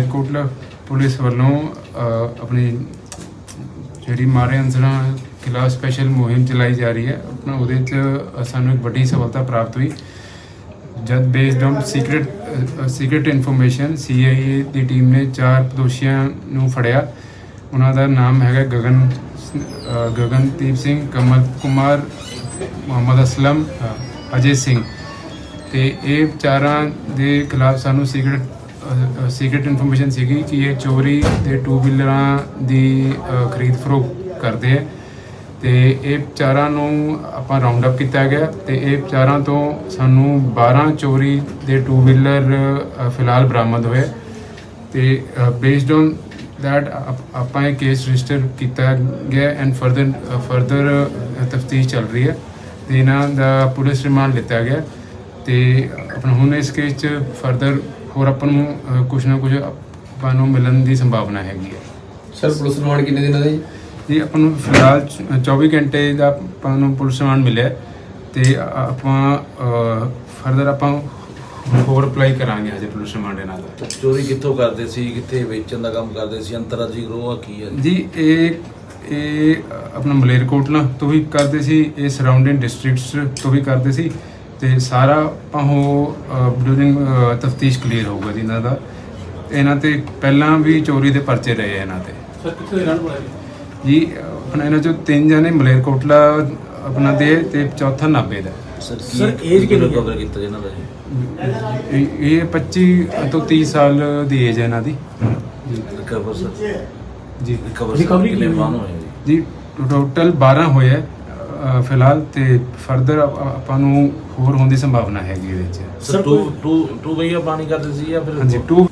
ਕੋਟਲਾ police ਵੱਲੋਂ ਆਪਣੀ ਜਿਹੜੀ ਮਾਰੇ ਅੰਸਰਾਂ ਖਿਲਾਫ ਸਪੈਸ਼ਲ ਮੁਹਿੰਮ ਚਲਾਈ ਜਾ ਰਹੀ ਹੈ। ਆਪਣਾ ਉਹਦੇ ਚ ਸਾਨੂੰ ਇੱਕ ਵੱਡੀ ਸਫਲਤਾ ਪ੍ਰਾਪਤ ਹੋਈ। ਜਦ based on secret secret information CIA ਦੀ ਟੀਮ ਨੇ ਚਾਰ ਦੋਸ਼ੀਆਂ ਨੂੰ ਫੜਿਆ। ਉਹਨਾਂ ਦਾ ਨਾਮ ਹੈਗਾ ਗਗਨ ਗਗਨਦੀਪ ਸਿੰਘ, ਕਮਲ ਕੁਮਾਰ, ਮੁਹੰਮਦ ਅਸਲਮ ਅਜੇ ਸਿੰਘ। ਤੇ ਇਹ ਚਾਰਾਂ ਦੇ ਖਿਲਾਫ ਸਾਨੂੰ ਸੀਕ੍ਰੀਟ ਸੀਕ੍ਰੀਟ ਇਨਫੋਰਮੇਸ਼ਨ ਸੀਗੀ ਕਿ ਇਹ ਚੋਰੀ ਦੇ ਟੂ ਵੀਲਰਾਂ ਦੀ ਖਰੀਦ ਫਰੋਖਤ ਕਰਦੇ ਆ। ਤੇ ਇਹ ਚਾਰਾਂ ਨੂੰ ਆਪਾਂ ਰਾਉਂਡ ਅਪ ਕੀਤਾ ਗਿਆ ਤੇ ਇਹ ਚਾਰਾਂ ਤੋਂ ਸਾਨੂੰ 12 ਚੋਰੀ ਦੇ ਟੂ ਵੀਲਰ ਫਿਲਹਾਲ ਬਰਾਮਦ ਹੋਏ। ਤੇ ਬੇਸਡ ਔਨ that ਆਪ- ਆਪਾਂ ਇਹ ਕੇਸ ਰਜਿਸਟਰ ਕੀਤਾ ਗਿਆ ਐਂਡ ਫਰਦਰ ਫਰਦਰ ਤਫਤੀਸ਼ ਚੱਲ ਰਹੀ ਹੈ। ਤੇ ਇਹਨਾਂ ਦਾ ਪੁਲਿਸ ਰਿਮਾਂਡ ਲਿੱਤਾ ਗਿਆ। ਤੇ ਆਪਣਾ ਹੁਣ ਇਸ ਕੇਸ 'ਚ ਫਰਦਰ ਹੋਰ ਆਪਾਂ ਨੂੰ ਕੁਝ ਨਾ ਕੁਝ ਆਪਾਂ ਨੂੰ ਮਿਲਣ ਦੀ ਸੰਭਾਵਨਾ ਹੈਗੀ ਹੈ। ਸਰ ਪੁਲਿਸ ਰਿਮਾਂਡ ਕਿੰਨੇ ਦਿਨਾਂ ਦਾ ਜੀ? ਜੀ ਆਪਾਂ ਨੂੰ ਫਿਲਹਾਲ ਚ- 24 ਘੰਟੇ ਦਾ ਆਪਾਂ ਨੂੰ ਪੁਲਿਸ ਰਿਮਾਂਡ ਮਿਲਿਆ ਤੇ ਆਪਾਂ ਫਰਦਰ ਆਪਾਂ ਹੋਰ ਅਪਲਾਈ ਕਰਾਂਗੇ ਹਜੇ ਪੁਲਿਸ ਰਿਮਾਂਡ ਇਹਨਾਂ ਦਾ। ਚੋਰੀ ਕਿੱਥੋਂ ਕਰਦੇ ਸੀ ਕਿੱਥੇ ਵੇਚਣ ਦਾ ਕੰਮ ਕਰਦੇ ਸੀ ਅੰਤਰਰਾਜੀ ਗਰੋਹ ਆ ਕੀ ਹੈ ਜੀ ਇਹ ਇਹ ਆਪਣਾ ਮਲੇਰਕੋਟਲਾ ਤੋਂ ਵੀ ਕਰਦੇ ਸੀ ਇਹ ਸਰਾਊਂਡਿੰਗ ਡਿਸਟ੍ਰਿਕਟਸ ਤੋਂ ਵੀ ਕਰਦੇ ਸੀ। ਤੇ ਸਾਰਾ ਉਹ ਡੂਰਿੰਗ ਤਫਤੀਸ਼ ਕਲੀਅਰ ਹੋਊਗਾ ਜੀ ਇਹਨਾਂ ਦਾ। ਇਹਨਾਂ ਤੇ ਪਹਿਲਾਂ ਵੀ ਚੋਰੀ ਦੇ ਪਰਚੇ ਰਹੇ ਆ ਇਹਨਾਂ ਤੇ। ਸਰ ਕਿੱਥੇ ਦੇ ਰਹਿਣ ਵਾਲੇ ਜੀ? ਜੀ ਆਪਣਾ ਇਹਨਾਂ ਚੋਂ ਤਿੰਨ ਜਣੇ ਮਲੇਰਕੋਟਲਾ ਆਪਣਾ ਦੇ ਤੇ ਚੌਥਾ ਨਾਬੇ ਦਾ। ਸਰ age ਕਿੰਨੀ ਹੈ? ਕਵਰ ਕੀਤਾ ਜੀ ਇਹਨਾਂ ਦਾ ਇਹ? ਇਹ ਇਹ 25 ਤੋਂ 30 ਸਾਲ ਦੀ ਏਜ ਹੈ ਇਹਨਾਂ ਦੀ। Recover sir. ਜੀ। ਰਿਕਵਰ Recovery ਕਿੰਨੇ ਕਿੰਨੀ ਹੋਏ ਜੀ? ਜੀ ਟੋਟਲ 12 ਹੋਏ ਹੈ ਅ, ਫਿਲਹਾਲ ਤੇ ਫਰਦਰ ਆਪਾਂ ਨੂੰ ਹੋਰ ਹੋਣ ਦੀ ਸੰਭਾਵਨਾ ਹੈਗੀ ਇਹਦੇ ਵਿੱਚ। ਸਰ ਟੂ ਟੂ ਟੂ ਵਈਆ ਪਾਣੀ ਕਰਦੇ ਸੀ ਜਾਂ ਫਿਰ ਹਾਂਜੀ 2